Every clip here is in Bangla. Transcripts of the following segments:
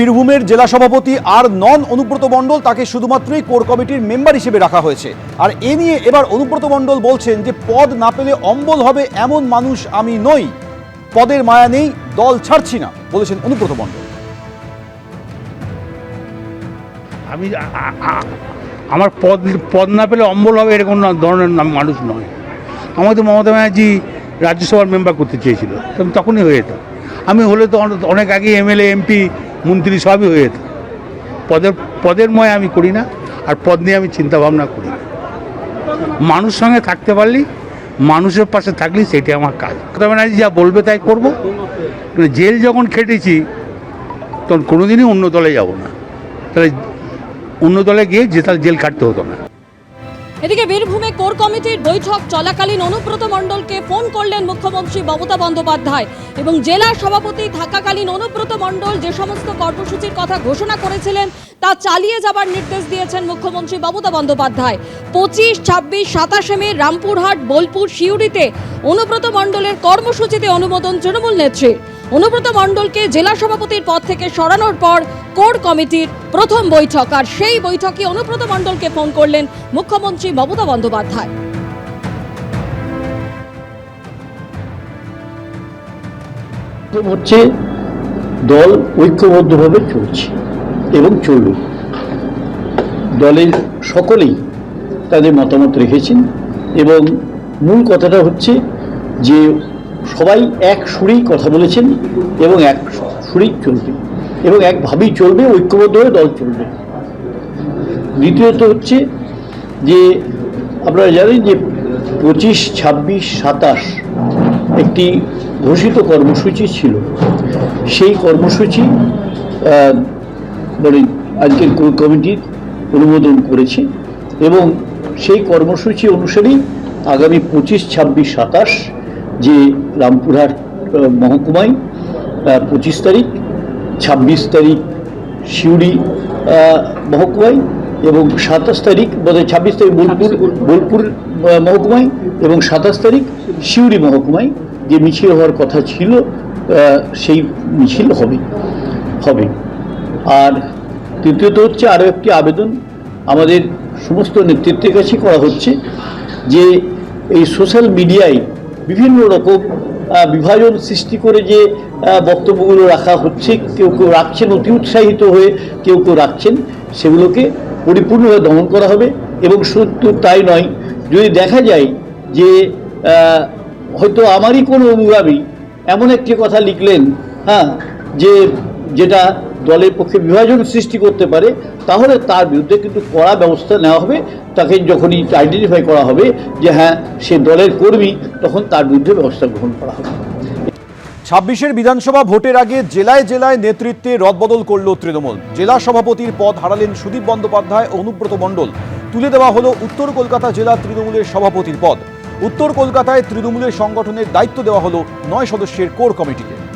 বীরভূমের জেলা সভাপতি আর নন অনুব্রত মণ্ডল তাকে শুধুমাত্রই কোর কমিটির মেম্বার হিসেবে রাখা হয়েছে। আর এ নিয়ে এবার অনুব্রত মণ্ডল বলছেন যে, পদ না পেলে অম্বল হবে এমন মানুষ আমি নই। পদের মায়া নেই, দল ছাড়ছি না, বলেছেন অনুব্রত মণ্ডল। আমি আমার পদ পদ না পেলে অম্বল হবে এরকম ধরনের মানুষ নয়। আমাদের মমতা ব্যানার্জি রাজ্যসভার মেম্বার করতে চেয়েছিল, তখন তখনই হয়ে যেত। আমি হলে তো অনে- অনেক আগে এমএলএ, এমপি মন্ত্রী সবই হয়ে যেত। পদের পদের ময় আমি করি না, আর পদ নিয়ে আমি চিন্তা ভাবনা করি মানুষ সঙ্গে থাকতে পারলি, মানুষের পাশে থাকলি সেটি আমার কাজ। মমতা ব্যানার্জি যা বলবে তাই করব। কিন্তু জেল যখন খেটেছি, তখন কোনোদিনই অন্য দলে যাব না। তাহলে অন্য দলে গিয়ে যে তাহলে জেল কাটতে হতো না। এদিকে বীরভূমে কোর কমিটির বৈঠক চলাকালীন অনুব্রত মণ্ডলকে ফোন করলেন মুখ্যমন্ত্রী মমতা বন্দ্যোপাধ্যায় এবং জেলা সভাপতি থাকাকালীন অনুব্রত মণ্ডল যে সমস্ত কর্মসূচির কথা ঘোষণা করেছিলেন তা চালিয়ে যাবার নির্দেশ দিয়েছেন মুখ্যমন্ত্রী মমতা বন্দ্যোপাধ্যায়। পঁচিশ, ছাব্বিশ, সাতাশে মে রামপুরহাট, বোলপুর, সিউড়িতে অনুব্রত মণ্ডলের কর্মসূচিতে অনুমোদন তৃণমূল নেত্রী। অনুব্রত মণ্ডলকে জেলা সভাপতির পদ থেকে সরানোর পর কোর কমিটির প্রথম বৈঠক। আর সেই বৈঠকে অনুব্রত মণ্ডলকে ফোন করলেন মুখ্যমন্ত্রী মমতা বন্দ্যোপাধ্যায়। হচ্ছে দল ঐক্যবদ্ধভাবে চলছে এবং চলবে। দলের সকলেই তাদের মতামত রেখেছেন এবং মূল কথাটা হচ্ছে যে সবাই এক সুরেই কথা বলেছেন এবং এক সুরেই চলবে এবং একভাবেই চলবে, ঐক্যবদ্ধ হয়ে দল চলবে। দ্বিতীয়ত হচ্ছে যে আপনারা জানেন যে পঁচিশ, ছাব্বিশ, সাতাশ একটি ঘোষিত কর্মসূচি ছিল। সেই কর্মসূচি মানে আজকের কোর কমিটির অনুমোদন করেছে এবং সেই কর্মসূচি অনুসারেই আগামী পঁচিশ, ছাব্বিশ, সাতাশ যে রামপুরহাট মহকুমায় পঁচিশ তারিখ ছাব্বিশ তারিখ সিউড়ি মহকুমায় এবং সাতাশ তারিখ বোধহয় ছাব্বিশ তারিখ বোলপুর বোলপুর মহকুমায় এবং সাতাশ তারিখ সিউড়ি মহকুমায় যে মিছিল হওয়ার কথা ছিল সেই মিছিল হবে হবে। আর তৃতীয়ত হচ্ছে আরও একটি আবেদন আমাদের সমস্ত নেতৃত্বের কাছে করা হচ্ছে যে এই সোশ্যাল মিডিয়ায় বিভিন্ন রকম বিভাজন সৃষ্টি করে যে বক্তব্যগুলো রাখা হচ্ছে, কেউ কেউ রাখছেন, অতি উৎসাহিত হয়ে কেউ কেউ রাখছেন, সেগুলোকে পরিপূর্ণভাবে দমন করা হবে এবং সত্য তাই নয়। যদি দেখা যায় যে হয়তো আমারই কোনো অনুগামী এমন একটি কথা লিখলেন হ্যাঁ যে, যেটা দলের পক্ষে বিভাজন সৃষ্টি করতে পারে, তাহলে তার বিরুদ্ধে কিন্তু কড়া ব্যবস্থা নেওয়া হবে। তাকে যখনই আইডেন্টিফাই করা হবে যে হ্যাঁ সে দলের কর্মী, তখন তার বিরুদ্ধে ব্যবস্থা গ্রহণ করা হবে। ছাব্বিশের বিধানসভা ভোটের আগে জেলায় জেলায় নেতৃত্বে রদবদল করল তৃণমূল। জেলা সভাপতির পদ হারালেন সুদীপ বন্দ্যোপাধ্যায়, অনুব্রত মণ্ডল। তুলে দেওয়া হলো উত্তর কলকাতা জেলা তৃণমূলের সভাপতির পদ। উত্তর কলকাতায় তৃণমূলের সংগঠনের দায়িত্ব দেওয়া হলো নয় সদস্যের কোর কমিটিকে।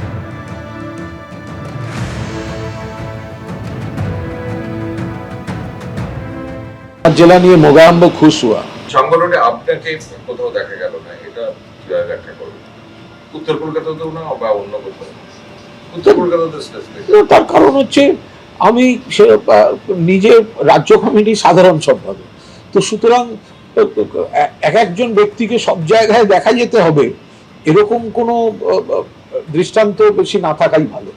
জেলা নিয়ে মোগাম্ব খুশ হুয়া সংগঠনে আপনাকে কোথাও দেখা গেল না এটা কীভাবে ব্যাখ্যা করবেন উত্তর কলকাতাতেও না বা অন্য কোথাও? উত্তর কলকাতাতে তো তার কারণ হচ্ছে আমি সে নিজে রাজ্য কমিটি সাধারণ সম্পাদক। তো সুতরাং এক একজন ব্যক্তিকে সব জায়গায় দেখা যেতে হবে এরকম কোনো দৃষ্টান্ত বেশি না থাকাই ভালো।